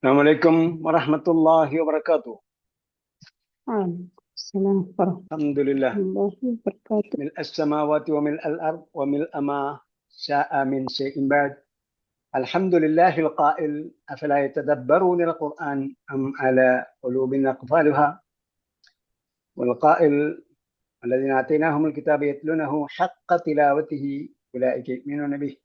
السلام عليكم ورحمة الله وبركاته. السلام ورحمة الحمد لله. الله وبركاته. ملء السماوات وملء الأرض وملء ما شاء من شيء بعد. الحمد لله القائل أفلا يتدبرون القرآن أم على قلوب أقفالها؟ والقائل الذين آتيناهم الكتاب يتلونه حق تلاوته أولئك يؤمنون به.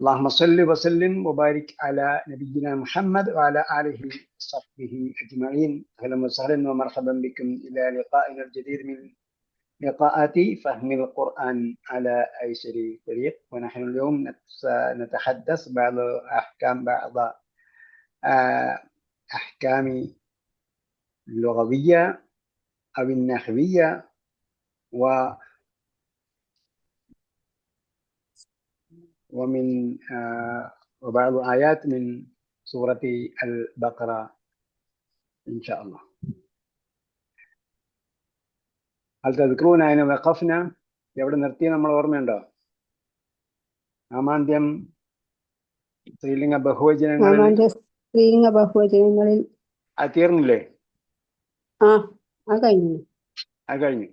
اللهم صل وسلم وبارك على نبينا محمد وعلى آله وصحبه أجمعين. أهلا وسهلا ومرحبا بكم. إلى لقائنا الجديد من لقاءات فهم القرآن على أيسر طريق. ونحن اليوم نت- نتحدث بعض أحكام بعض آه، أحكام اللغوية أو النحوية و ومن آه، وبعض آيات من سورة البقرة إن شاء الله هل تذكرون أين وقفنا എവിടെ നിർത്തി നമ്മൾ ഓർമ്മയുണ്ടോ നാമാന്ത്യം സ്ത്രീലിംഗ ബഹുവചനങ്ങളിൽ നാമാന്റെ സ്ത്രീലിംഗ ബഹുവചനങ്ങളിൽ അത് തീർന്നില്ലേ ആ അത് കഴിഞ്ഞു അത് കഴിഞ്ഞു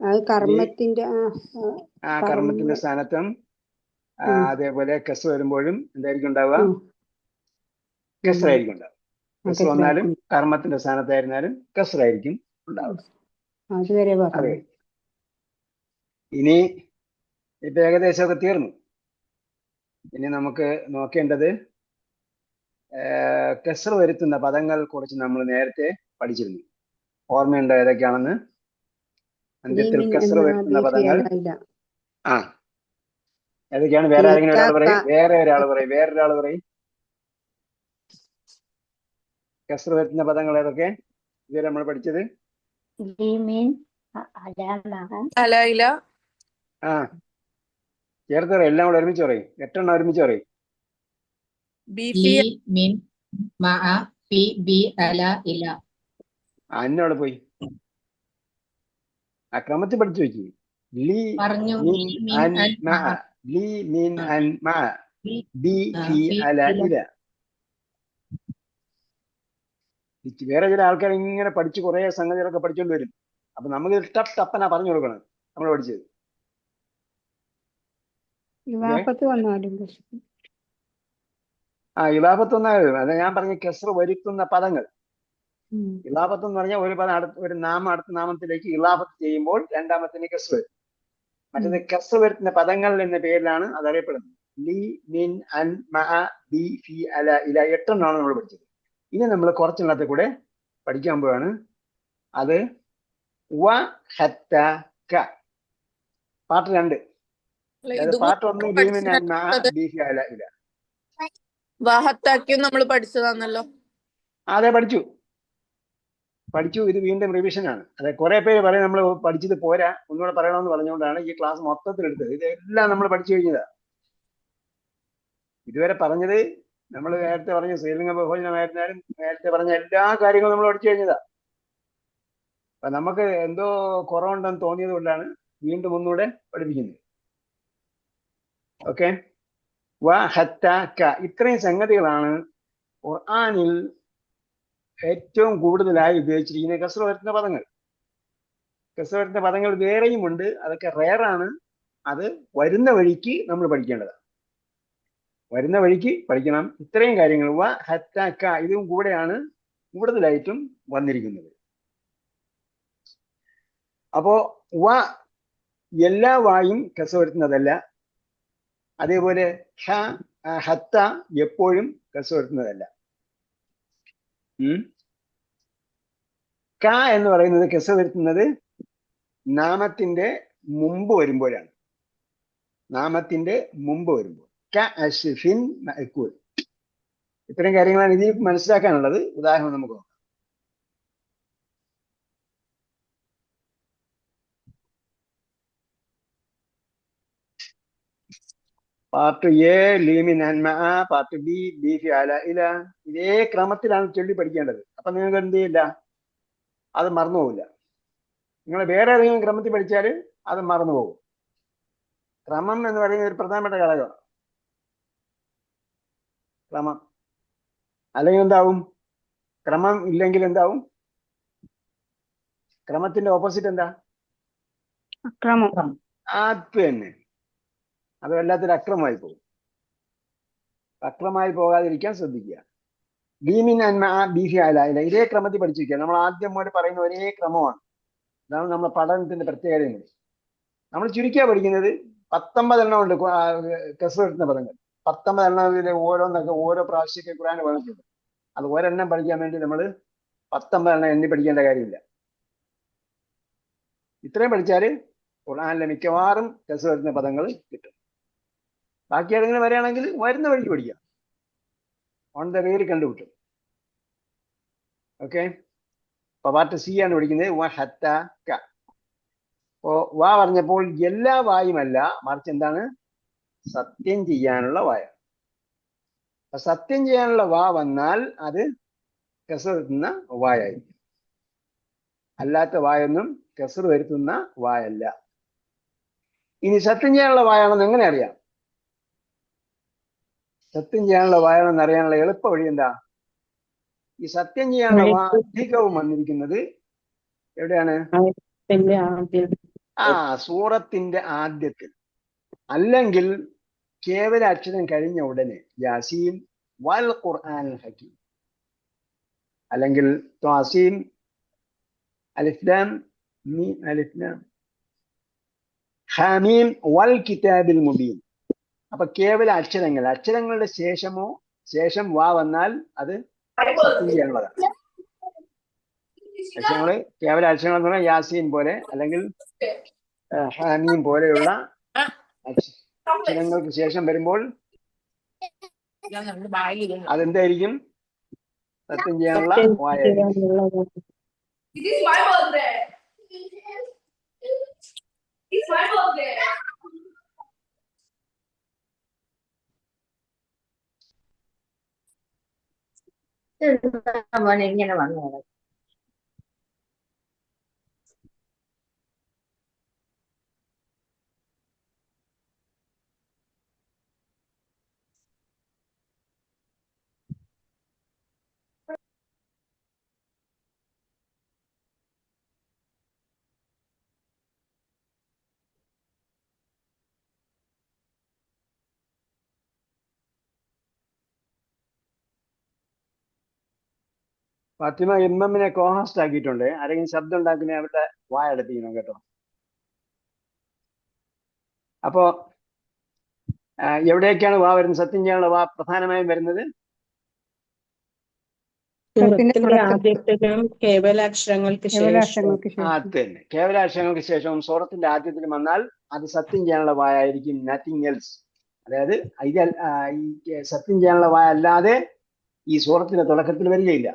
അത് കർമ്മത്തിന്റെ ആ ആ, ആ കർമ്മത്തിന്റെ സ്ഥാനത്തും ആ, ഉം. അതേപോലെ കസ് വരുമ്പോഴും എന്തായിരിക്കും ഉണ്ടാവുക? കെസറായിരിക്കും ഉണ്ടാവുക. കസ് വന്നാലും. കർമ്മത്തിന്റെ സ്ഥാനത്തായിരുന്നാലും കസറായിരിക്കും ഉണ്ടാവുക. അതുവരെ അതെ ഇനി ഇപ്പൊ ഏകദേശമൊക്കെ തീർന്നു. ഇനി നമുക്ക് നോക്കേണ്ടത് കെസർ വരുത്തുന്ന പദങ്ങൾ കുറച്ച് നമ്മൾ നേരത്തെ പഠിച്ചിരുന്നു. ഓർമ്മയുണ്ടോ ഏതൊക്കെയാണെന്ന്? അന്ത്യത്തിൽ കെസർ വരുത്തുന്ന പദങ്ങൾ. ആ ഏതൊക്കെയാണ് വേറെ ആരെങ്കിലും ഒരാൾ പറയും? വേറെ ഒരാൾ പറയും. വേറൊരാൾ പറയും. കസർ വരുന്ന പദങ്ങൾ ഏതൊക്കെ? ഇതുവരെ നമ്മൾ പഠിച്ചത്? ആ. ചേർത്ത് പറയും. എല്ലാം കൂടെ ഒരുമിച്ച് പറയും. എട്ടെണ്ണം ഒരുമിച്ച് പറയും. അന്നോട് ലി ഫി ബി അല ഇല. ആ എന്നോട് പോയി. അക്രമത്തിൽ പഠിച്ചു വെച്ചു ലി പറഞ്ഞു. മിൻ ലി عن مع بي في على ഇത് വേറെ ചില ആൾക്കാർ ഇങ്ങനെ പഠിച്ച് കുറെ സംഗതികളൊക്കെ പഠിച്ചുകൊണ്ട് വരും. അപ്പൊ നമുക്ക് ടപ്പ് ടപ്പനാ പറഞ്ഞു കൊടുക്കണം നമ്മൾ പഠിച്ചത്. ആ ഇലാപത്ത് ഒന്നായത് അത് ഞാൻ പറഞ്ഞ കെസർ വരുത്തുന്ന പദങ്ങൾ. ഇലാപത്ത് എന്ന് പറഞ്ഞാൽ ഒരു പദം അടുത്ത ഒരു നാമം അടുത്ത നാമത്തിലേക്ക് ഇലാപത്ത് ചെയ്യുമ്പോൾ രണ്ടാമത്തിന് കെസ് വരും. മറ്റേത് കെസ് വരുത്തുന്ന പദങ്ങൾ എന്ന പേരിലാണ് അത് അറിയപ്പെടുന്നത് ലി മിൻ അൻ മഅ ബി ഫി അല ഇല എട്ടെണ്ണമാണ് നമ്മൾ പഠിച്ചത്. ഇനി നമ്മൾ കുറച്ചെണ്ണത്തെ കൂടെ പഠിക്കാൻ പോവാണ്. അത് വ ഹത്ത ക. പാട്ട് രണ്ട്. പാട്ട് ഒന്ന് ലി മിൻ അൻ മഅ ബി ഫി അല ഇല. വാഹത്താക്കിയും നമ്മൾ പഠിച്ചതാണല്ലോ. അതെ പഠിച്ചു. പഠിച്ചു ഇത് വീണ്ടും റിവിഷനാണ് അതെ കുറെ പേര് പറയും നമ്മൾ പഠിച്ചത് പോരാ ഒന്നുകൂടെ പറയണമെന്ന് പറഞ്ഞുകൊണ്ടാണ് ഈ ക്ലാസ് മൊത്തത്തിൽ എടുത്തത് ഇതെല്ലാം നമ്മൾ പഠിച്ചു കഴിഞ്ഞതാ. ഇതുവരെ പറഞ്ഞത് നമ്മൾ നേരത്തെ പറഞ്ഞ ശ്രീലിംഗ ബഹുജനമായിരുന്നാലും നേരത്തെ പറഞ്ഞ എല്ലാ കാര്യങ്ങളും നമ്മൾ പഠിച്ചു കഴിഞ്ഞതാ. അപ്പൊ നമുക്ക് എന്തോ കുറവുണ്ടെന്ന് തോന്നിയത് കൊണ്ടാണ് വീണ്ടും ഒന്നുകൂടെ പഠിപ്പിക്കുന്നത്. ഓക്കെ വ ഹത്ത ക ഇത്രയും സംഗതികളാണ് ഖുർആനിൽ ഏറ്റവും കൂടുതലായി ഉപയോഗിച്ചിരിക്കുന്ന കസർ വരുത്തുന്ന പദങ്ങൾ. കസർ വരുത്തുന്ന പദങ്ങൾ വേറെയും ഉണ്ട്. അതൊക്കെ റെയറാണ് അത് വരുന്ന വഴിക്ക് നമ്മൾ പഠിക്കേണ്ടതാണ്. വരുന്ന വഴിക്ക് പഠിക്കണം. ഇത്രയും കാര്യങ്ങൾ. വ ഹത്താക്ക ഇതും കൂടെയാണ് കൂടുതലായിട്ടും വന്നിരിക്കുന്നത്. അപ്പോ വ എല്ലാ വായും കസ വരുത്തുന്നതല്ല. അതേപോലെ ഹ ഹത്ത എപ്പോഴും കസ വരുത്തുന്നതല്ല. ക എന്ന് പറയുന്നത് കെസ വരുത്തുന്നത് നാമത്തിന്റെ മുമ്പ് വരുമ്പോഴാണ്. നാമത്തിന്റെ മുമ്പ് വരുമ്പോൾ. ക അഷിഫിൻ ഇത്തരം കാര്യങ്ങളാണ് ഇതിൽ മനസ്സിലാക്കാനുള്ളത്. ഉദാഹരണം നമുക്ക് നോക്കാം. പാർട്ട് എ ലീമി നന്മ പാർട്ട് ബി ബി ഫി അല ഇല ഇതേ ക്രമത്തിലാണ് ചൊല്ലി പഠിക്കേണ്ടത്. അപ്പൊ നിങ്ങൾക്ക് എന്ത് ചെയ്യില്ല? അത് മറന്നു പോകില്ല നിങ്ങൾ വേറെ ഏതെങ്കിലും ക്രമത്തിൽ പഠിച്ചാൽ അത് മറന്നു പോകും. ക്രമം എന്ന് പറയുന്നത് ഒരു പ്രധാനപ്പെട്ട ഘടകമാണ്. ക്രമം. അല്ലെങ്കിൽ എന്താവും? ക്രമം ഇല്ലെങ്കിൽ എന്താവും? ക്രമത്തിന്റെ ഓപ്പോസിറ്റ് എന്താ? അക്രമം. അത് തന്നെ. അത് വല്ലാത്തൊരു അക്രമമായി പോകും. അക്രമമായി പോകാതിരിക്കാൻ ശ്രദ്ധിക്കുക. ഭീമിൻ അന്മ ബീഹി അലായില്ല ഇതേ ക്രമത്തിൽ പഠിച്ചിരിക്കുക. നമ്മൾ ആദ്യം മുതൽ പറയുന്ന ഒരേ ക്രമമാണ്. അതാണ് നമ്മുടെ പഠനത്തിന്റെ പ്രത്യേകത നമ്മൾ ചുരുക്കിയാ പഠിക്കുന്നത് പത്തൊമ്പതെണ്ണം ഉണ്ട് കെസ് കിട്ടുന്ന പദങ്ങൾ. പത്തൊമ്പതെണ്ണത്തിലെ ഓരോന്നൊക്കെ ഓരോ പ്രാവശ്യമൊക്കെ ഖുറാൻ പറഞ്ഞിട്ടുണ്ട്. അത് ഒരെണ്ണം പഠിക്കാൻ വേണ്ടി നമ്മൾ പത്തൊമ്പതെണ്ണം എണ്ണി പഠിക്കേണ്ട കാര്യമില്ല. ഇത്രയും പഠിച്ചാൽ ഖുറാനിലെ മിക്കവാറും കെസ് വരുന്ന പദങ്ങൾ കിട്ടും. ബാക്കി ഏതെങ്കിലും വരികയാണെങ്കിൽ വരുന്ന വഴിക്ക് പഠിക്കാം ഓൺ ദ വേയിൽ കണ്ടുപിട്ടും ഓക്കെ അപ്പൊ പാർട്ട് സി ആണ് പഠിക്കുന്നത് അപ്പോ വാ പറഞ്ഞപ്പോൾ എല്ലാ വായുമല്ല മറിച്ച് എന്താണ്? സത്യം ചെയ്യാനുള്ള വായ. സത്യം ചെയ്യാനുള്ള വാ വന്നാൽ അത് കെസർ വരുത്തുന്ന വായായിരിക്കും. അല്ലാത്ത വായൊന്നും കെസർ വരുത്തുന്ന വായല്ല. ഇനി സത്യം ചെയ്യാനുള്ള വായാണെന്ന് എങ്ങനെ അറിയാം? സത്യം ചെയ്യാനുള്ള വായാണെന്ന് അറിയാനുള്ള എളുപ്പ വഴി എന്താ? ഈ സത്യം ചെയ്യാനുള്ള വാ അധികവും വന്നിരിക്കുന്നത് എവിടെയാണ്? ആ സൂറത്തിന്റെ ആദ്യത്തിൽ. അല്ലെങ്കിൽ കേവല അക്ഷരം കഴിഞ്ഞ ഉടനെ യാസീം വൽ ഖുർആൻ ഹക്കീം. അല്ലെങ്കിൽ ത്വാസീം അലിഫ്ലാം മീ അലിഫ്ലാം ഹാമീം വൽ കിതാബിൽ മുബീൻ. അപ്പൊ കേവല അക്ഷരങ്ങൾ അക്ഷരങ്ങളുടെ ശേഷമോ ശേഷം വാ വന്നാൽ അത് സത്യം ചെയ്യാനുള്ളതാണ്. അക്ഷരങ്ങൾ കേവല അക്ഷരങ്ങൾ എന്ന് പറഞ്ഞാൽ യാസീൻ പോലെ അല്ലെങ്കിൽ ഹാമീം പോലെയുള്ള അക്ഷ- അക്ഷരങ്ങൾക്ക് ശേഷം വരുമ്പോൾ അതെന്തായിരിക്കും? സത്യം ചെയ്യാനുള്ള വായ ഇങ്ങനെ വന്നു കിടക്കും. ഫാത്തിമ എമ്മിനെ കോഹോസ്റ്റ് ആക്കിയിട്ടുണ്ട് ആരെങ്കിലും ശബ്ദം ഉണ്ടാക്കുന്ന അവരുടെ വായ അടപ്പിക്കണം കേട്ടോ. അപ്പോ എവിടെയൊക്കെയാണ് എവിടേക്കാണ് വാ വരുന്നത്? സത്യം ചെയ്യാനുള്ള വാ പ്രധാനമായും വരുന്നത്? കേവലാക്ഷരങ്ങൾക്ക് ശേഷവും തന്നെ. കേവലാക്ഷരങ്ങൾക്ക് സൂറത്തിന്റെ ആദ്യത്തിൽ വന്നാൽ അത് സത്യം ചെയ്യാനുള്ള വായ ആയിരിക്കും നത്തിങ് എൽസ് അതായത് ഇത് ഈ സത്യം ചെയ്യാനുള്ള വായ അല്ലാതെ ഈ സൂറത്തിന്റെ തുടക്കത്തിൽ വരികയില്ല.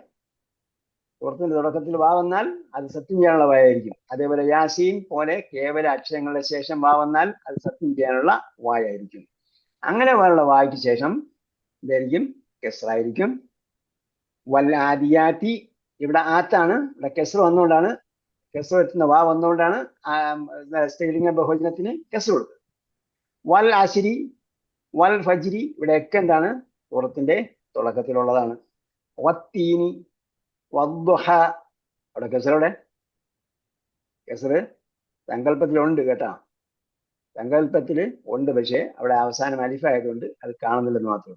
സൂറത്തിന്റെ തുടക്കത്തിൽ വാ വന്നാൽ അത് സത്യം ചെയ്യാനുള്ള വായായിരിക്കും. അതേപോലെ യാസീൻ പോലെ കേവല അക്ഷരങ്ങളുടെ ശേഷം വാ വന്നാൽ അത് സത്യം ചെയ്യാനുള്ള വായായിരിക്കും. അങ്ങനെ ഉള്ള വായ്ക്ക് ശേഷം ഇതായിരിക്കും കെസറായിരിക്കും വൽ ആദിയാത്തി ഇവിടെ ആത്താണ്. ഇവിടെ കെസർ വന്നുകൊണ്ടാണ് കെസർ എത്തുന്ന വാ വന്നുകൊണ്ടാണ് സ്ത്രീലിംഗ ബഹുജനത്തിന് കെസർ കൊടുത്തത്. വൽ ആശിരി വൽ ഫജ്രി ഇവിടെയൊക്കെ എന്താണ്? പുറത്തിന്റെ തുടക്കത്തിലുള്ളതാണ്. വത്തീനി വദ്ദുഹ. അവിടെ കെസറവിടെ കെസറ് സങ്കല്പത്തിലുണ്ട് കേട്ടാ. സങ്കല്പത്തിൽ ഉണ്ട് പക്ഷേ അവിടെ അവസാനം അലിഫായതുകൊണ്ട് അത് കാണുന്നില്ലെന്ന് മാത്രം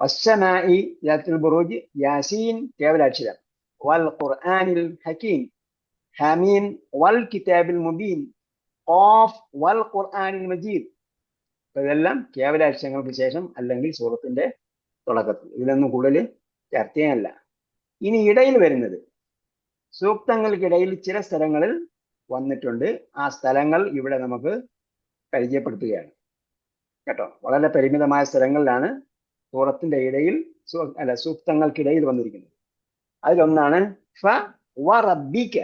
വസ്സമായി യാത്തുൽ ബുറൂജ് യാസീൻ കേവലാക്ഷരം. വൽ ഖുർആനിൽ ഹക്കീം ഹാമീം വൽ കിതാബിൽ മുബീൻ ഖാഫ് വൽ ഖുർആനിൽ മജീദ്. ഇതെല്ലാം കേവലാക്ഷരങ്ങൾക്ക് ശേഷം അല്ലെങ്കിൽ സൂറത്തിന്റെ തുടക്കത്തിൽ. ഇതിലൊന്നും കൂടുതൽ ചർച്ച ഇനി ഇടയിൽ വരുന്നത്. സൂക്തങ്ങൾക്കിടയിൽ ചില സ്ഥലങ്ങളിൽ വന്നിട്ടുണ്ട്. ആ സ്ഥലങ്ങൾ ഇവിടെ നമുക്ക് പരിചയപ്പെടുത്തുകയാണ്. കേട്ടോ? വളരെ പരിമിതമായ സ്ഥലങ്ങളിലാണ് സൂറത്തിന്റെ ഇടയിൽ അല്ല സൂക്തങ്ങൾക്കിടയിൽ വന്നിരിക്കുന്നത്. അതിലൊന്നാണ് ഫ വറബിക്ക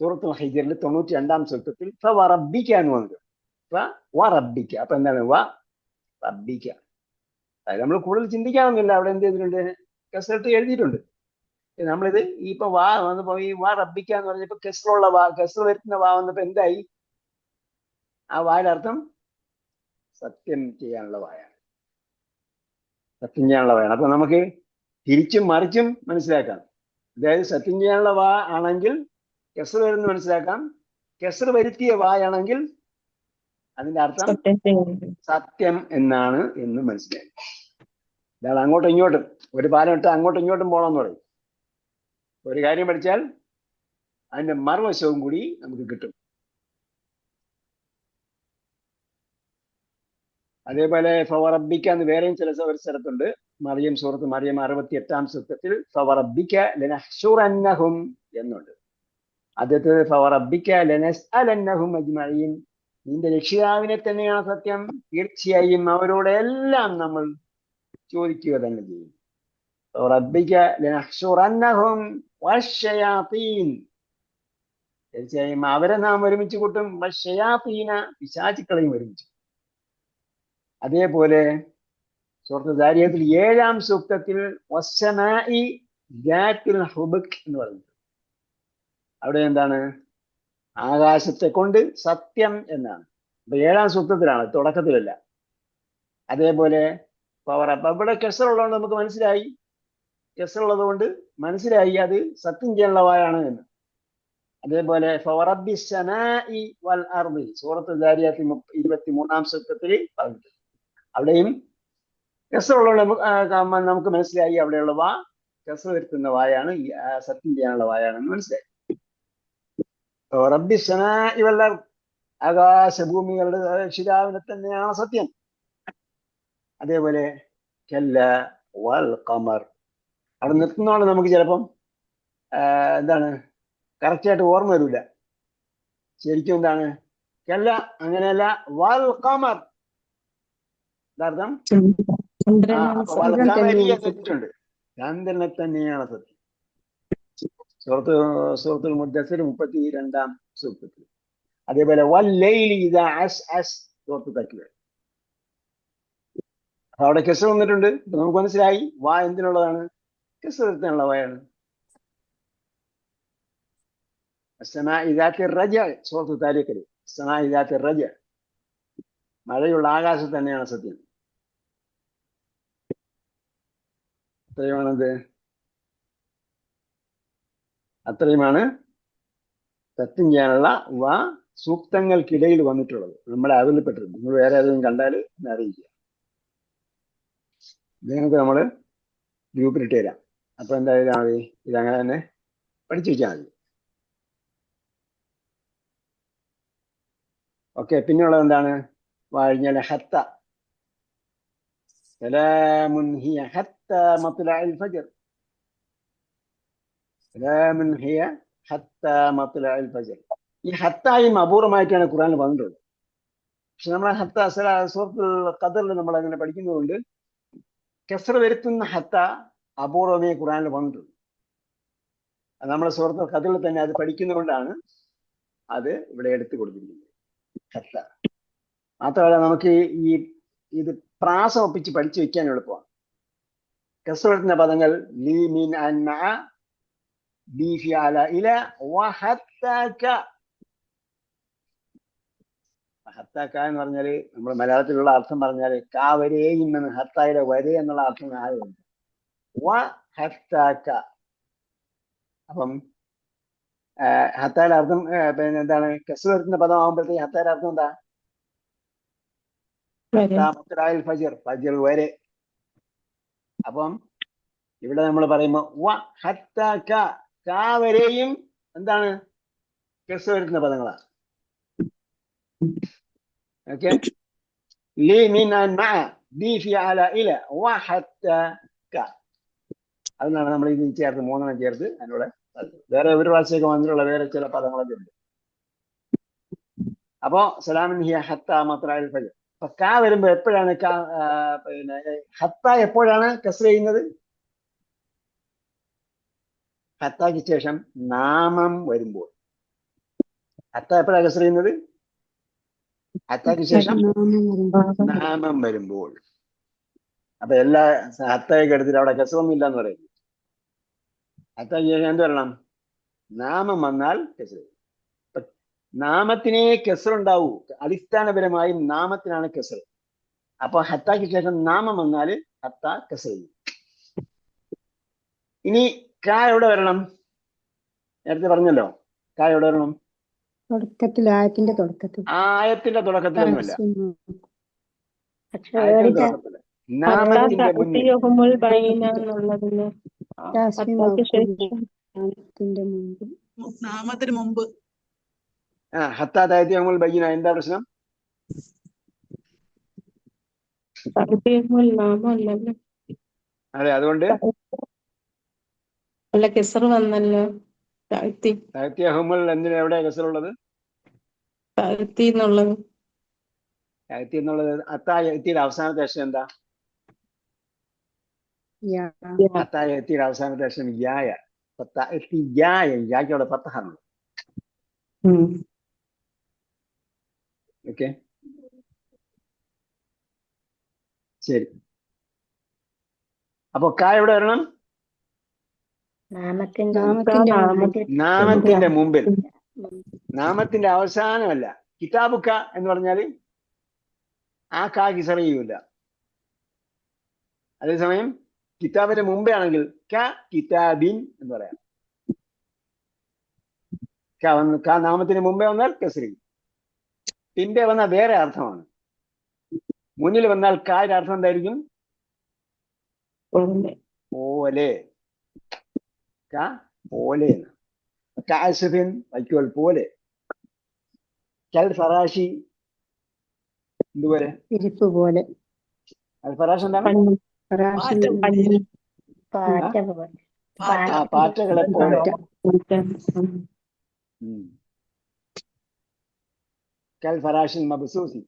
സൂറത്തുൽ ഹൈജറിൽ തൊണ്ണൂറ്റി രണ്ടാം സൂക്തത്തിൽ ഫ വറബിക്ക എന്ന് വന്നിട്ട് ഫ വറബിക്ക അപ്പൊ എന്താണ്? വ റബ്ബിക്ക അതായത് നമ്മൾ കൂടുതൽ ചിന്തിക്കാവുന്നില്ല അവിടെ എന്ത് ചെയ്തിട്ടുണ്ട്? കസരത്ത് എഴുതിയിട്ടുണ്ട്. നമ്മളിത് ഈ ഇപ്പൊ വാ വന്നപ്പോ ഈ വാ റബിക്കാന്ന് പറഞ്ഞപ്പോ കെസറുള്ള വാ കെസർ വരുത്തുന്ന വാ വന്നപ്പോ എന്തായി? ആ വായുടെ അർത്ഥം സത്യം ചെയ്യാനുള്ള വായാണ്. സത്യം ചെയ്യാനുള്ള വായാണ്. അപ്പൊ നമുക്ക് തിരിച്ചും മറിച്ചും മനസ്സിലാക്കാം. അതായത് സത്യം ചെയ്യാനുള്ള വാ ആണെങ്കിൽ കെസർ വരുന്നു മനസ്സിലാക്കാം. കെസർ വരുത്തിയ വായാണെങ്കിൽ അതിന്റെ അർത്ഥം സത്യം എന്നാണ് എന്ന് മനസ്സിലായി ഇതാണ് അങ്ങോട്ടും ഇങ്ങോട്ടും ഒരു പാലം ഇട്ട് അങ്ങോട്ടും ഇങ്ങോട്ടും പോകണം എന്ന് പറയും. ഒരു കാര്യം പഠിച്ചാൽ അതിന്റെ മറുവശവും കൂടി നമുക്ക് കിട്ടും. അതേപോലെ ഫവറബിക്ക എന്ന് വേറെയും ചില ഒരു സ്ഥലത്തുണ്ട്. മറിയം സൂറത്ത് മറിയം അറുപത്തി എട്ടാം സൂത്രത്തിൽ ഫവറബിക്ക ലനഹും എന്നുണ്ട്. ആദ്യത്തെ ഫവറബിക്ക ലനസ് അലന്നഹും അജ്മഈൻ. നിന്റെ രക്ഷിതാവിനെ തന്നെയാണ് സത്യം. തീർച്ചയായും അവരോടെല്ലാം നമ്മൾ ചോദിക്കുക തന്നെ ചെയ്യും തീർച്ചയായും അവരെ നാം ഒരുമിച്ച് കൂട്ടും പിശാചുക്കളെയും ഒരുമിച്ച് അതേപോലെ സുഹൃത്ത് ദാരിയത്തിൽ ഏഴാം സൂക്തത്തിൽ എന്ന് പറയുന്നത്. അവിടെ എന്താണ്? ആകാശത്തെ കൊണ്ട് സത്യം എന്നാണ്. അപ്പൊ ഏഴാം സൂക്തത്തിലാണ് തുടക്കത്തിലല്ല. അതേപോലെ പവർ അപ്പൊ ഇവിടെ കെസർ ഉള്ളതുകൊണ്ട് നമുക്ക് മനസ്സിലായി. കെസറുള്ളത് കൊണ്ട് മനസ്സിലായി അത് സത്യം ചെയ്യാനുള്ള വായാണ് എന്ന്. അതേപോലെ സൂറത്ത് ദാരിയാത്തി ഇരുപത്തി മൂന്നാം സൂക്തത്തിൽ പറഞ്ഞിട്ടുണ്ട്. അവിടെയും കെസറുള്ളതുകൊണ്ട് നമുക്ക് നമുക്ക് മനസ്സിലായി അവിടെയുള്ള വാ കെസർ വരുത്തുന്ന വായാണ് സത്യം ചെയ്യാനുള്ള വായാണെന്ന് മനസ്സിലായി. റബ്ബി സനാഇ വൽ അർദ് ആകാശഭൂമികളുടെ രക്ഷിതാവിനെ തന്നെയാണ് സത്യം. അതേപോലെ കല്ല വൽ അവിടെ നിർത്തുന്നതാണ് നമുക്ക് ചിലപ്പം എന്താണ് കറക്റ്റായിട്ട് ഓർമ്മ വരില്ല ശരിക്കും എന്താണ് കല്ല അങ്ങനെയല്ല വൽ കമർ എന്താർത്ഥം വൽ വെച്ചിട്ടുണ്ട് ചന്ദ്രനെ തന്നെയാണ് സത്യം. സുഹൃത്ത് സുഹൃത്തുൽ മുദ്ദസിൽ മുപ്പത്തി രണ്ടാം സൂക്തത്തിൽ. അതേപോലെ വല്ലൈലി ഇതാ അസ് അസ് സുഹൃത്ത് അവിടെ കെസർ വന്നിട്ടുണ്ട്. നമുക്ക് മനസ്സിലായി വാ എന്തിനുള്ളതാണ്. കെസറത്തിനുള്ള വായാണ്? സോർത്ത് താരീഖിൽ റജ. മഴയുള്ള ആകാശം തന്നെയാണ് സത്യം. അത്രയുമാണെന്ത്? അത്രയുമാണ് സത്യം ചെയ്യാനുള്ള വാ സൂക്തങ്ങൾക്കിടയിൽ വന്നിട്ടുള്ളത്. നമ്മളെ അവരിൽപ്പെട്ടിട്ടുണ്ട് നിങ്ങൾ വേറെ ഏതെങ്കിലും കണ്ടാൽ അറിയിക്കുക. ഇത് നിങ്ങൾക്ക് നമ്മൾ ഗ്രൂപ്പിലിട്ട് തരാം. അപ്പൊ എന്താ ചെയ്താൽ മതി ഇതങ്ങനെ തന്നെ പഠിച്ചു വെച്ചാൽ മതി. ഓക്കെ പിന്നെയുള്ളത് എന്താണ്? വാഴിഞ്ഞാൽ ഹത്ത. ഹിയ ഹത്ത മത്ലഅൽ ഫജർ. ഹിയ ഹത്ത മത്ലഅൽ ഫജർ. ഈ ഹത്തായും അപൂർവമായിട്ടാണ് ഖുറാനിൽ വന്നിട്ടുള്ളത് പക്ഷെ നമ്മൾ ഹത്ത സുഹൃത്ത് ഖദറിൽ നമ്മൾ അങ്ങനെ പഠിക്കുന്നതുകൊണ്ട് കെസർ വരുത്തുന്ന ഹത്ത അപൂർവമേ ഖുറാനിൽ വന്നിട്ടുള്ളൂ നമ്മുടെ സുഹൃത്ത് കഥകൾ തന്നെ അത് പഠിക്കുന്നതുകൊണ്ടാണ് അത് ഇവിടെ എടുത്തു കൊടുത്തിരിക്കുന്നത്. ഹത്ത. മാത്രമല്ല നമുക്ക് ഈ ഇത് പ്രാസം ഒപ്പിച്ച് പഠിച്ചു വെക്കാൻ എളുപ്പമാണ്. കെസർ വരുത്തുന്ന പദങ്ങൾ ലീ മീൻ മഅ ബി ഫി അല ഇല ഹത്താക്ക എന്ന് പറഞ്ഞാൽ നമ്മൾ മലയാളത്തിലുള്ള അർത്ഥം പറഞ്ഞാൽ കാ വരെയും എന്ന് ഹത്തായുടെ വരെ എന്നുള്ള അർത്ഥം ആയുണ്ട് വ ഹത്താക്ക. അപ്പം ഹത്തായുടെ അർത്ഥം പിന്നെ എന്താണ്? കസ് വരുത്തുന്ന പദം ആകുമ്പോഴത്തേക്ക് ഹത്തായുടെ അർത്ഥം എന്താ. മുത്തലായിൽ ഫജർ ഫജർ വരെ. അപ്പം ഇവിടെ നമ്മൾ പറയുമ്പോ വ ഹത്താക്ക കാവരെയും എന്താണ്? കെസ് വരുത്തുന്ന പദങ്ങളാണ്. ഓക്കെ لي من مع മഅ ബി على ഇല വ ഹത്താക്ക അതിനാണ് നമ്മൾ ഇത് ചേർത്ത് മൂന്നെണ്ണം ചേർത്ത് അതിനോട് വേറെ ഒരു പ്രാവശ്യമൊക്കെ വന്നിട്ടുള്ള വേറെ ചില പദങ്ങളൊക്കെ ഉണ്ട്. അപ്പോ സലാമിൻ ഹിയ ഹത്ത മത്രായിൽ ഫജർ. അപ്പൊ കാ വരുമ്പോ എപ്പോഴാണ് കാ പിന്നെ ഹത്ത എപ്പോഴാണ് കസ്ര ചെയ്യുന്നത്? ഹത്താക്ക് ശേഷം നാമം വരുമ്പോൾ. ഹത്ത എപ്പോഴാണ് കസ്ര ചെയ്യുന്നത്? ശേഷം നാമം വരുമ്പോൾ അപ്പൊ എല്ലാ അത്തയൊക്കെ എടുത്തിട്ട് അവിടെ കസവൊന്നും ഇല്ല എന്ന് പറയുന്നു അത്തയ്ക്ക് ശേഷം എന്ത് വരണം? നാമം വന്നാൽ കസർ ഇപ്പൊ നാമത്തിനേ കെസർ ഉണ്ടാവൂ. അടിസ്ഥാനപരമായി നാമത്തിനാണ് കെസർ അപ്പൊ ഹത്താക്ക് ശേഷം നാമം വന്നാൽ ഹത്ത കെസർ ഇനി കാ എവിടെ വരണം? നേരത്തെ പറഞ്ഞല്ലോ. കാ എവിടെ വരണം? തുടക്കത്തിൽ ആയത്തിന്റെ തുടക്കത്തിൽ ആയത്തിന്റെ തുടക്കത്തിലൊന്നുമില്ല. നാമത്തിന് മുമ്പ്. ഹത്താ ബൈന എന്താ പ്രശ്നം? അതെ അതുകൊണ്ട്? അല്ല കെസർ വന്നല്ലോ. താഴ്ത്തി. തായത്തിയഹുമുൽ എന്തിനാ എവിടെ കസറുള്ളത് താഴ്ത്തി എന്നുള്ളത് തായത്തി എന്നുള്ളത് അത്തായത്തിയുടെ അവസാനത്തെ അക്ഷരം എന്താ? അത്തായത്തിയുടെ അവസാനത്തെ അക്ഷരം യായ എത്തി യായ. ഓക്കെ. ശരി. അപ്പൊ കാ എവിടെ വരണം? നാമത്തിന്റെ നാമത്തിന്റെ നാമത്തിന്റെ മുമ്പിൽ. നാമത്തിന്റെ അവസാനമല്ല. കിതാബുക്ക എന്ന് പറഞ്ഞാൽ ആ കാ അതേസമയം കിതാബിന്റെ മുമ്പേ ആണെങ്കിൽ ക കിതാബിൻ എന്ന് പറയാം. ക വന്ന് ക നാമത്തിന് മുമ്പേ വന്നാൽ കസറി പിമ്പെ വന്നാൽ വേറെ അർത്ഥമാണ്. മുന്നിൽ വന്നാൽ കായുടെ അർത്ഥം എന്തായിരിക്കും? പോലെ. പോലെ ക പോലെ കാസിഫിൻ വൈക്കോൽ പോലെ കൽ ഫറാഷി എന്തുപോലെ ഇരിപ്പ് പോലെ. അൽ ഫറാഷ് എന്താണ് പാറ്റകളെ പോലെ. കൽ ഫറാഷിൻ മബ്സൂസി.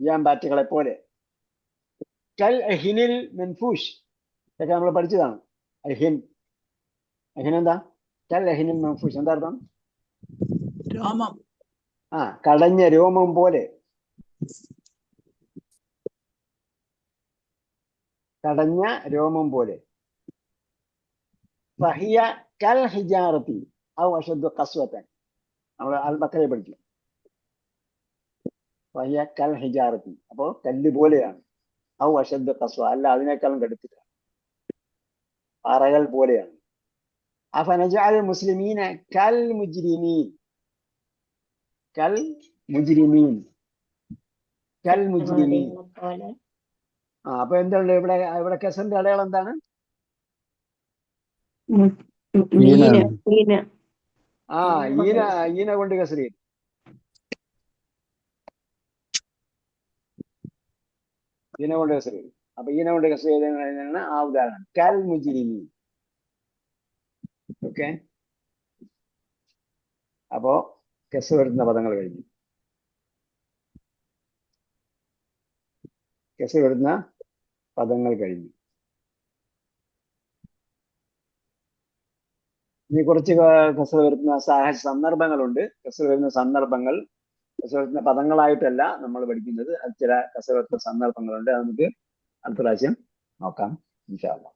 ഇയാൻ പാറ്റകളെ പോലെ. കൽ അഹിനിൽ മെൻഫൂഷ്. ഇതൊക്കെ നമ്മൾ പഠിച്ചതാണ്. അഹിൻ. എന്താ? കൽ അഹിനിൽ എന്താ അർത്ഥം രോമം. ആ കടഞ്ഞ രോമം പോലെ. കടഞ്ഞ രോമം പോലെ. ഫഹിയ കൽ ഹിജാറത്തി ഔ അഷദ്ദു കസ്വത്തൻ. നമ്മൾ അൽബക്കരെ പഠിക്കും. ഫഹിയ കൽ ഹിജാറത്തി. അപ്പോൾ കല്ല് പോലെയാണ്. ഔ അഷദ്ദു ഖസ്വ അല്ല അതിനേക്കാളും കടുത്തില്ല പാറകൾ പോലെയാണ്. അഫനജഅൽ മുസ്ലിമീന കൽ മുജ്രിമീൻ കൽ മുജ്രിമീൻ കൽ മുജ്രിമീൻ പോലെ ആ അപ്പൊ എന്താണ് ഇവിടെ ഇവിടെ കെസന്റെ അടയാളം എന്താണ്? ഉം. മീന മീന ആ ഈന ഈന കൊണ്ട് കസരി ഈന കൊണ്ട് കസരി അപ്പൊ ഈന കൊണ്ട് കസരി ചെയ്തതാണ് ആ ഉദാഹരണം. കൽ മുജിരിമീൻ ഓക്കെ അപ്പോ കെസ് വരുന്ന പദങ്ങൾ കഴിഞ്ഞു. കെസ് വരുന്ന പദങ്ങൾ കഴിഞ്ഞു. ഇനി കുറച്ച് കസർ വരുത്തുന്ന സാഹചര്യ സന്ദർഭങ്ങളുണ്ട്. കസർ വരുന്ന സന്ദർഭങ്ങൾ കസർ വരുത്തുന്ന പദങ്ങളായിട്ടല്ല നമ്മൾ പഠിക്കുന്നത്. ചില കസർ വരുത്തുന്ന സന്ദർഭങ്ങളുണ്ട്. അത് നമുക്ക് അടുത്ത പ്രാവശ്യം നോക്കാം. ഇൻഷാല്ല